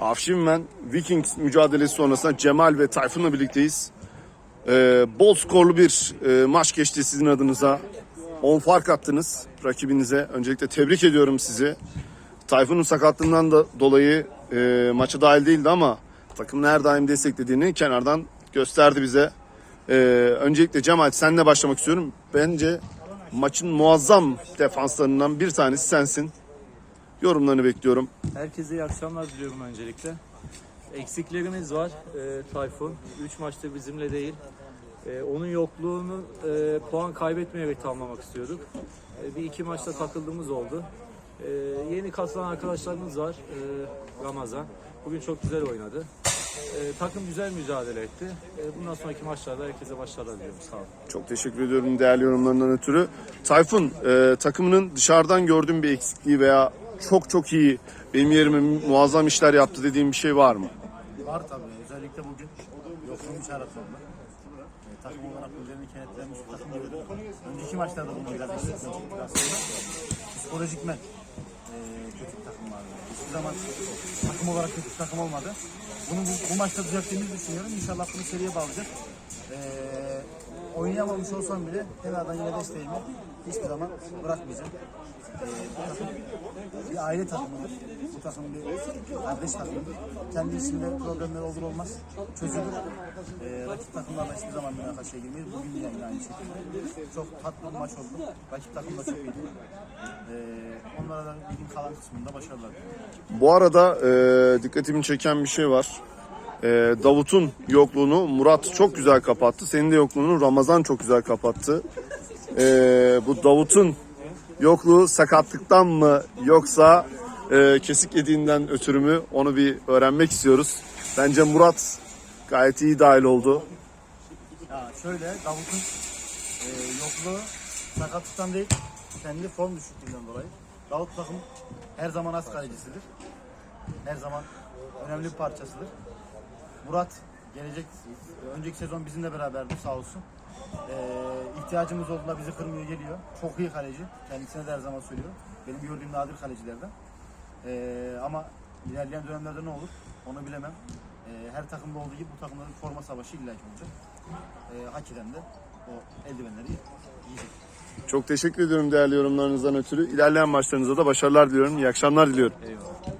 Afşinmen Vikings mücadelesi sonrasında Cemal ve Tayfun'la birlikteyiz. Ee, bol skorlu bir e, maç geçti sizin adınıza. 10 fark attınız rakibinize. Öncelikle tebrik ediyorum sizi. Tayfun'un sakatlığından da dolayı e, maça dahil değildi ama takımın her daim desteklediğini kenardan gösterdi bize. Ee, öncelikle Cemal senle başlamak istiyorum. Bence maçın muazzam defanslarından bir tanesi sensin. Yorumlarını bekliyorum. Herkese iyi akşamlar diliyorum öncelikle. Eksiklerimiz var. Ee, Tayfun 3 maçtır bizimle değil. Ee, onun yokluğunu e, puan kaybetmeyerek tamamlamak istiyorduk. Ee, bir iki maçta takıldığımız oldu. Ee, yeni katılan arkadaşlarımız var. Ee, Ramazan. Bugün çok güzel oynadı. Ee, takım güzel mücadele etti. Ee, bundan sonraki maçlarda herkese başarılar diliyorum. Sağ olun. Çok teşekkür ediyorum değerli yorumlarından ötürü. Tayfun, e, takımının dışarıdan gördüğün bir eksikliği veya çok çok iyi, benim yerime muazzam işler yaptı dediğin bir şey var mı? Var tabii. Özellikle bugün yokluğun işaret oldu. E, takım olarak üzerine kenetlenmiş bir takım gibi. Önceki maçlarda bunu biraz eksiltmiştik aslında. Psikolojikmen e, kötü bir takım vardı. Hiçbir zaman takım olarak kötü bir takım olmadı. Bunu bu, bu maçta düzelttiğimizi düşünüyorum. İnşallah bunu seriye bağlayacak. E, oynayamamış olsam bile kenardan yine desteğimi hiçbir zaman bırakmayacağım. E, bu takım bir aile takımıdır. Bu takım bir kardeş takımıdır. Kendi içinde problemler olur olmaz çözülür. Ee, rakip takımlarla hiçbir zaman münakaşaya girmeyiz. Bugün yine aynı şekilde. Çok tatlı bir maç oldu. Rakip takım da çok iyiydi. Ee, onlara da ligin kalan kısmında başarılar. Bu arada e, dikkatimi çeken bir şey var. E, Davut'un yokluğunu Murat çok güzel kapattı. Senin de yokluğunu Ramazan çok güzel kapattı. E, bu Davut'un yokluğu sakatlıktan mı yoksa e, kesik yediğinden ötürü mü onu bir öğrenmek istiyoruz. Bence Murat gayet iyi dahil oldu. Ya şöyle Davut'un e, yokluğu sakatlıktan değil kendi form düşüklüğünden dolayı. Davut takım her zaman az kalecisidir. Her zaman önemli bir parçasıdır. Murat gelecek önceki sezon bizimle beraberdi sağ olsun. Ee, ihtiyacımız olduğunda bizi kırmıyor geliyor. Çok iyi kaleci. Kendisine de her zaman söylüyorum. Benim gördüğüm nadir kalecilerden. Ee, ama ilerleyen dönemlerde ne olur onu bilemem. Ee, her takımda olduğu gibi bu takımların forma savaşı illaki olacak. Ee, hak eden de o eldivenleri giyecek. Çok teşekkür ediyorum değerli yorumlarınızdan ötürü. İlerleyen maçlarınızda da başarılar diliyorum. İyi akşamlar diliyorum. Eyvallah.